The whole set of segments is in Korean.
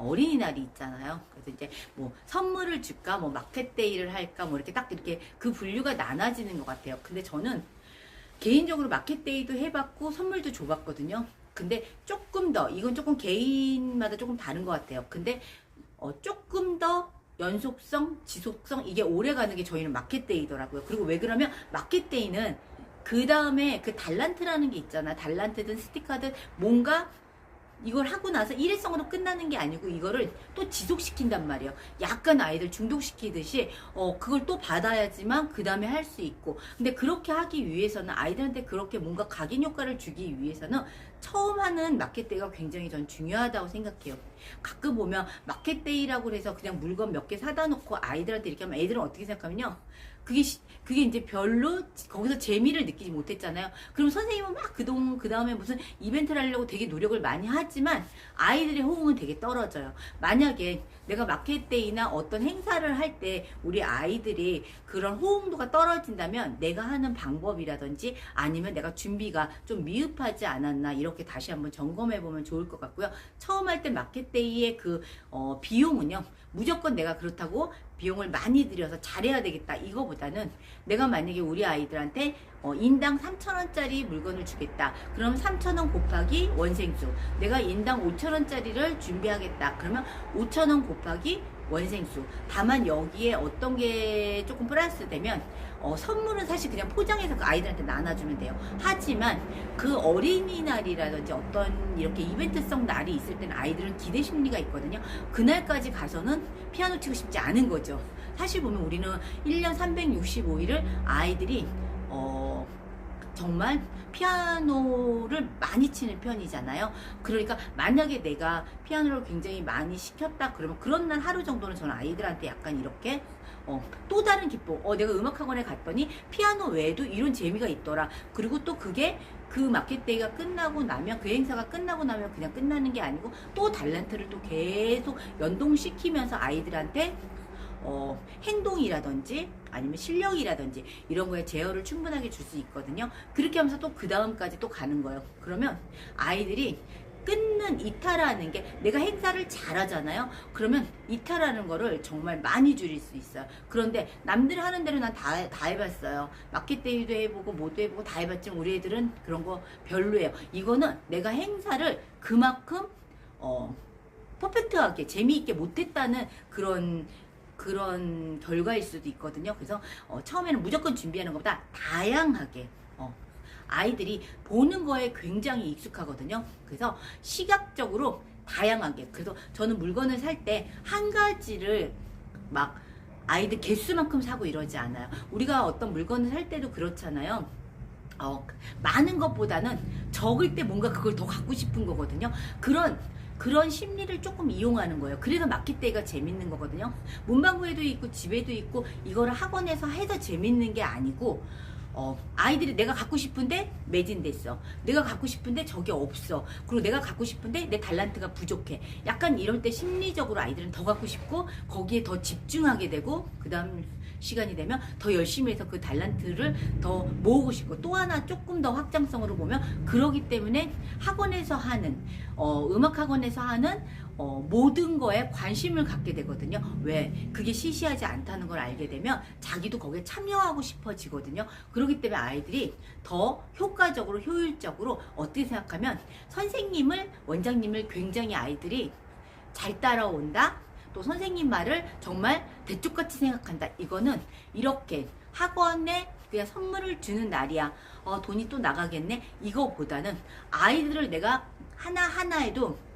어린이날이 있잖아요. 그래서 이제 뭐 선물을 줄까, 뭐 마켓데이를 할까, 뭐 이렇게 딱 이렇게 그 분류가 나눠지는 것 같아요. 근데 저는 개인적으로 마켓데이도 해봤고 선물도 줘봤거든요. 근데 조금 더 이건 조금 개인마다 조금 다른 것 같아요. 근데 어, 조금 더 연속성, 지속성 이게 오래 가는 게 저희는 마켓데이더라고요. 그리고 왜 그러면 마켓데이는 그 다음에 그 달란트라는 게 있잖아. 달란트든 스티커든 뭔가 이걸 하고 나서 일회성으로 끝나는 게 아니고 이거를 또 지속시킨단 말이에요. 약간 아이들 중독시키듯이 어 그걸 또 받아야지만 그 다음에 할 수 있고. 근데 그렇게 하기 위해서는 아이들한테 그렇게 뭔가 각인 효과를 주기 위해서는 처음 하는 마켓데이가 굉장히 전 중요하다고 생각해요. 가끔 보면 마켓데이라고 해서 그냥 물건 몇 개 사다 놓고 아이들한테 이렇게 하면 애들은 어떻게 생각하면요. 그게 시- 그게 이제 별로 거기서 재미를 느끼지 못했잖아요. 그럼 선생님은 막 그동 그 다음에 무슨 이벤트를 하려고 되게 노력을 많이 하지만 아이들의 호응은 되게 떨어져요. 만약에 내가 마켓데이나 어떤 행사를 할 때 우리 아이들이 그런 호응도가 떨어진다면 내가 하는 방법이라든지 아니면 내가 준비가 좀 미흡하지 않았나 이렇게 다시 한번 점검해 보면 좋을 것 같고요. 처음 할 때 마켓데이의 그 어, 비용은요. 무조건 내가 그렇다고 비용을 많이 들여서 잘해야 되겠다 이거보다는 내가 만약에 우리 아이들한테 어, 인당 3,000원짜리 물건을 주겠다. 그럼 3,000원 곱하기 원생수. 내가 인당 5,000원짜리를 준비하겠다. 그러면 5,000원 곱하기 원생수. 다만 여기에 어떤 게 조금 플러스 되면 어, 선물은 사실 그냥 포장해서 그 아이들한테 나눠주면 돼요. 하지만 그 어린이날이라든지 어떤 이렇게 이벤트성 날이 있을 때는 아이들은 기대 심리가 있거든요. 그날까지 가서는 피아노 치고 싶지 않은 거죠. 사실 보면 우리는 1년 365일을 아이들이 어 정말 피아노를 많이 치는 편이잖아요. 그러니까 만약에 내가 피아노를 굉장히 많이 시켰다 그러면 그런 날 하루 정도는 저는 아이들한테 약간 이렇게 어, 또 다른 기쁨. 어, 내가 음악학원에 갔더니 피아노 외에도 이런 재미가 있더라. 그리고 또 그게 그 마켓데이가 끝나고 나면 그 행사가 끝나고 나면 그냥 끝나는 게 아니고 또 달란트를 또 계속 연동시키면서 아이들한테 어, 행동이라든지 아니면 실력이라든지 이런 거에 제어를 충분하게 줄 수 있거든요. 그렇게 하면서 또 그 다음까지 또 가는 거예요. 그러면 아이들이 끊는 이탈하는 게 내가 행사를 잘하잖아요. 그러면 이탈하는 거를 정말 많이 줄일 수 있어요. 그런데 남들 하는 대로 난 다 다 해봤어요. 마켓데이도 해보고 뭐도 해보고 다 해봤지만 우리 애들은 그런 거 별로예요. 이거는 내가 행사를 그만큼 어 퍼펙트하게 재미있게 못했다는 그런 그런 결과일 수도 있거든요. 그래서 어, 처음에는 무조건 준비하는 것보다 다양하게 어, 아이들이 보는 거에 굉장히 익숙하거든요. 그래서 시각적으로 다양하게. 그래서 저는 물건을 살 때 한 가지를 막 아이들 개수만큼 사고 이러지 않아요. 우리가 어떤 물건을 살 때도 그렇잖아요. 어, 많은 것보다는 적을 때 뭔가 그걸 더 갖고 싶은 거거든요. 그런 그런 심리를 조금 이용하는 거예요. 그래서 마켓데이가 재밌는 거거든요. 문방구에도 있고 집에도 있고 이거를 학원에서 해서 재밌는 게 아니고 어, 아이들이 내가 갖고 싶은데 매진됐어. 내가 갖고 싶은데 저게 없어. 그리고 내가 갖고 싶은데 내 달란트가 부족해. 약간 이럴 때 심리적으로 아이들은 더 갖고 싶고 거기에 더 집중하게 되고 그 다음 시간이 되면 더 열심히 해서 그 달란트를 더 모으고 싶고 또 하나 조금 더 확장성으로 보면 그러기 때문에 학원에서 하는 어, 음악 학원에서 하는 어, 모든 거에 관심을 갖게 되거든요. 왜? 그게 시시하지 않다는 걸 알게 되면 자기도 거기에 참여하고 싶어지거든요. 그렇기 때문에 아이들이 더 효과적으로, 효율적으로 어떻게 생각하면 선생님을, 원장님을 굉장히 아이들이 잘 따라온다? 또 선생님 말을 정말 대쪽같이 생각한다. 이거는 이렇게 학원에 그냥 선물을 주는 날이야. 어, 돈이 또 나가겠네. 이거보다는 아이들을 내가 하나하나에도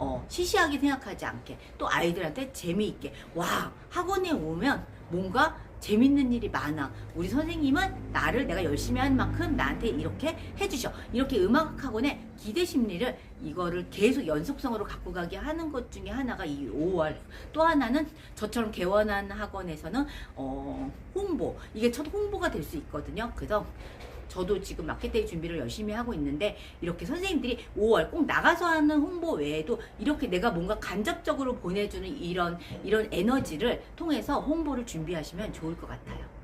어, 시시하게 생각하지 않게 또 아이들한테 재미있게. 와 학원에 오면 뭔가 재밌는 일이 많아. 우리 선생님은 나를 내가 열심히 한 만큼 나한테 이렇게 해주셔. 이렇게 음악 학원의 기대 심리를 이거를 계속 연속성으로 갖고 가게 하는 것 중에 하나가 이 5월. 또 하나는 저처럼 개원한 학원에서는 어, 홍보. 이게 첫 홍보가 될 수 있거든요. 그래서 저도 지금 마켓데이 준비를 열심히 하고 있는데 이렇게 선생님들이 5월 꼭 나가서 하는 홍보 외에도 이렇게 내가 뭔가 간접적으로 보내주는 이런 이런 에너지를 통해서 홍보를 준비하시면 좋을 것 같아요.